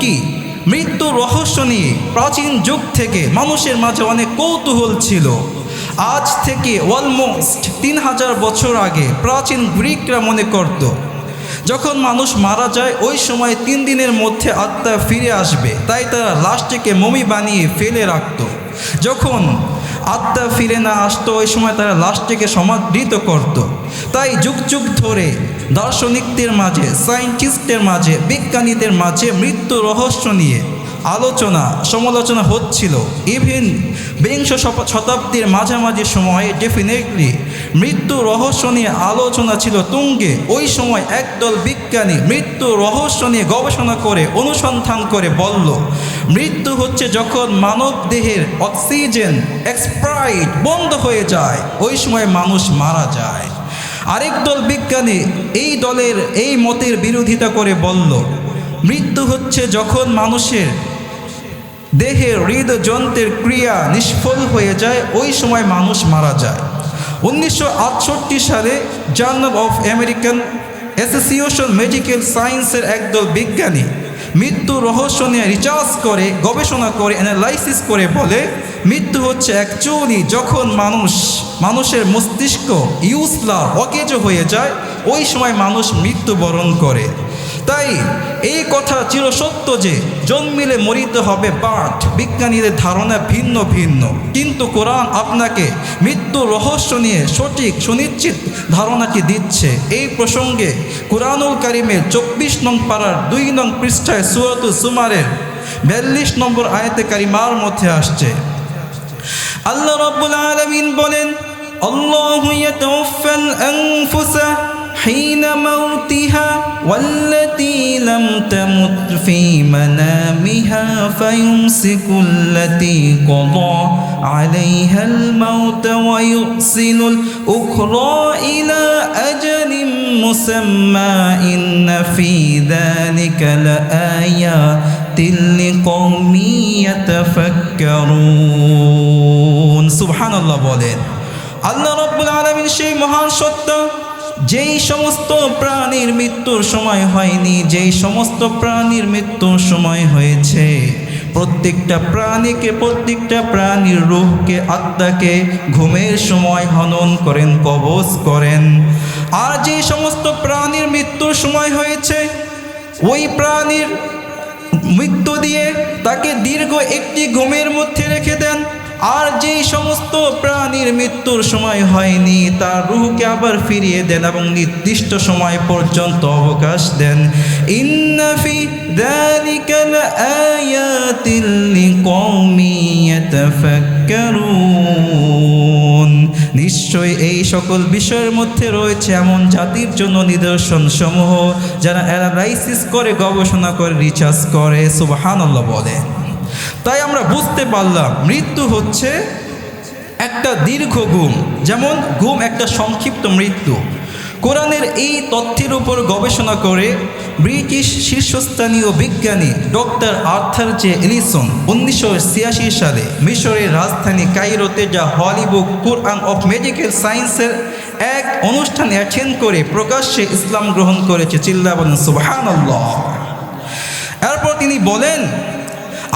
কি? মৃত্যু রহস্য নিয়ে প্রাচীন যুগ থেকে মানুষের মাঝে অনেক কৌতূহল ছিল। আজ থেকে অলমোস্ট তিন হাজার বছর আগে প্রাচীন গ্রিকরা মনে করত, যখন মানুষ মারা যায়, ওই সময় তিন দিনের মধ্যে আত্মা ফিরে আসবে। তাই তারা লাশটিকে মমি বানিয়ে ফেলে রাখত। যখন আত্মা ফিরে না আসতো, ওই সময় তারা লাশটিকে সমাদৃত করত। তাই যুগ যুগ ধরে দার্শনিকদের মাঝে, সায়েন্টিস্টদের মাঝে, বিজ্ঞানীদের মাঝে মৃত্যু রহস্য নিয়ে আলোচনা, সমালোচনা হচ্ছিল। ইভেন বিংশ শতাব্দীর মাঝামাঝি সময়ে ডেফিনেটলি মৃত্যু রহস্য নিয়ে আলোচনা ছিল তুঙ্গে। ওই সময় একদল বিজ্ঞানী মৃত্যু রহস্য নিয়ে গবেষণা করে, অনুসন্ধান করে বলল, মৃত্যু হচ্ছে যখন মানব দেহের অক্সিজেন এক্সপ্রাইট বন্ধ হয়ে যায়। ওই সময় মানুষ মারা যায়। আরেক দল বিজ্ঞানী এই দলের, এই মতের বিরোধিতা করে বলল, মৃত্যু হচ্ছে যখন মানুষের দেহের হৃদযন্ত্রের ক্রিয়া নিষ্ফল হয়ে যায়, ওই সময় মানুষ মারা যায়। উনিশশো আটষট্টি সালে journal of American association medical সায়েন্সের একদল বিজ্ঞানী মৃত্যু রহস্য নিয়ে রিচার্জ করে, গবেষণা করে অ্যানালাইসিস করে বলে, মৃত্যু হচ্ছে অ্যাকচুয়ালি যখন মানুষ, মানুষের মস্তিষ্ক ইউজলা অকেজ হয়ে যায়, ওই সময় মানুষ মৃত্যুবরণ করে। তাই এই কথা চিরসত্য যে জন্মিলে মরিতে হবে বাট বিজ্ঞানীদের ধারণা ভিন্ন ভিন্ন। কিন্তু কোরআন আপনাকে মৃত্যু রহস্য নিয়ে সঠিক সুনিশ্চিত ধারণাটি দিচ্ছে? এই প্রসঙ্গে কোরআনুল কারিমের চব্বিশ নং পাড়ার দুই নং পৃষ্ঠায় সুরত সুমারের বিয়াল্লিশ নম্বর আয়তে কারিমার মধ্যে আসছে। আল্লাহ রাব্বুল আলামিন বলেন আনফুসা حين موتها والتي لم تمت في منامها فيمسك التي قضى عليها الموت ويرسل الأخرى إلى أجل مسمى إن في ذلك لآيات لقوم يتفكرون سبحان الله বলেন আল্লাহ রব্বুল আলমিন সেই মহান সত্য যেই সমস্ত প্রাণীর মৃত্যুর সময় হয়নি, যেই সমস্ত প্রাণীর মৃত্যুর সময় হয়েছে, প্রত্যেকটা প্রাণীকে, প্রত্যেকটা প্রাণীর রূহকে, আত্মাকে ঘুমের সময় হনন করেন, কবজ করেন। আর যে সমস্ত প্রাণীর মৃত্যুর সময় হয়েছে, ওই প্রাণীর মৃত্যু দিয়ে তাকে দীর্ঘ একটি ঘুমের মধ্যে রেখে দেন। আর যেই সমস্ত প্রাণীর মৃত্যুর সময় হয়নি, তার রুহকে আবার ফিরিয়ে দেন এবং নির্দিষ্ট সময় পর্যন্ত অবকাশ দেন। ইন্নাফি দালিকাল নিশ্চয় এই সকল বিষয়ের মধ্যে রয়েছে এমন জাতির জন্য নিদর্শন সমূহ যারা অ্যানালাইসিস করে, গবেষণা করে রিচার্জ করে সুবাহান বলেন তাই আমরা বুঝতে পারলাম মৃত্যু হচ্ছে একটা দীর্ঘ ঘুম। যেমন ঘুম একটা সংক্ষিপ্ত মৃত্যু। কোরআনের এই তথ্যের উপর গবেষণা করে ব্রিটিশ শীর্ষস্থানীয় বিজ্ঞানী ডক্টর আর্থার জে এলিসন উনিশশো ছিয়াশি সালে মিশরের রাজধানী কাইরোতে যা হলিউড কোরআন অফ মেডিকেল সায়েন্সের এক অনুষ্ঠান অ্যাটেন্ড করে প্রকাশ্যে ইসলাম গ্রহণ করেছে চিল্লা বলেন সুবাহান এরপর তিনি বলেন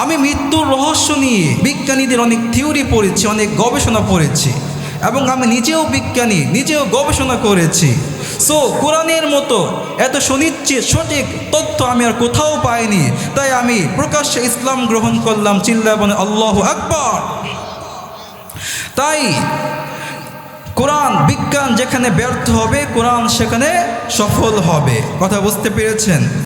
আমি মৃত্যুর রহস্য নিয়ে বিজ্ঞানীদের অনেক থিওরি পড়েছি, অনেক গবেষণা পড়েছি এবং আমি নিজেও বিজ্ঞানী, নিজেও গবেষণা করেছি। সো কোরআনের মতো এত সুনিশ্চিত, সঠিক তথ্য আমি আর কোথাও পাইনি। তাই আমি প্রকাশ্যে ইসলাম গ্রহণ করলাম চিল্লা বনে আল্লাহ আকবর। তাই কোরআন, বিজ্ঞান যেখানে ব্যর্থ হবে, কোরআন সেখানে সফল হবে। কথা বুঝতে পেরেছেন?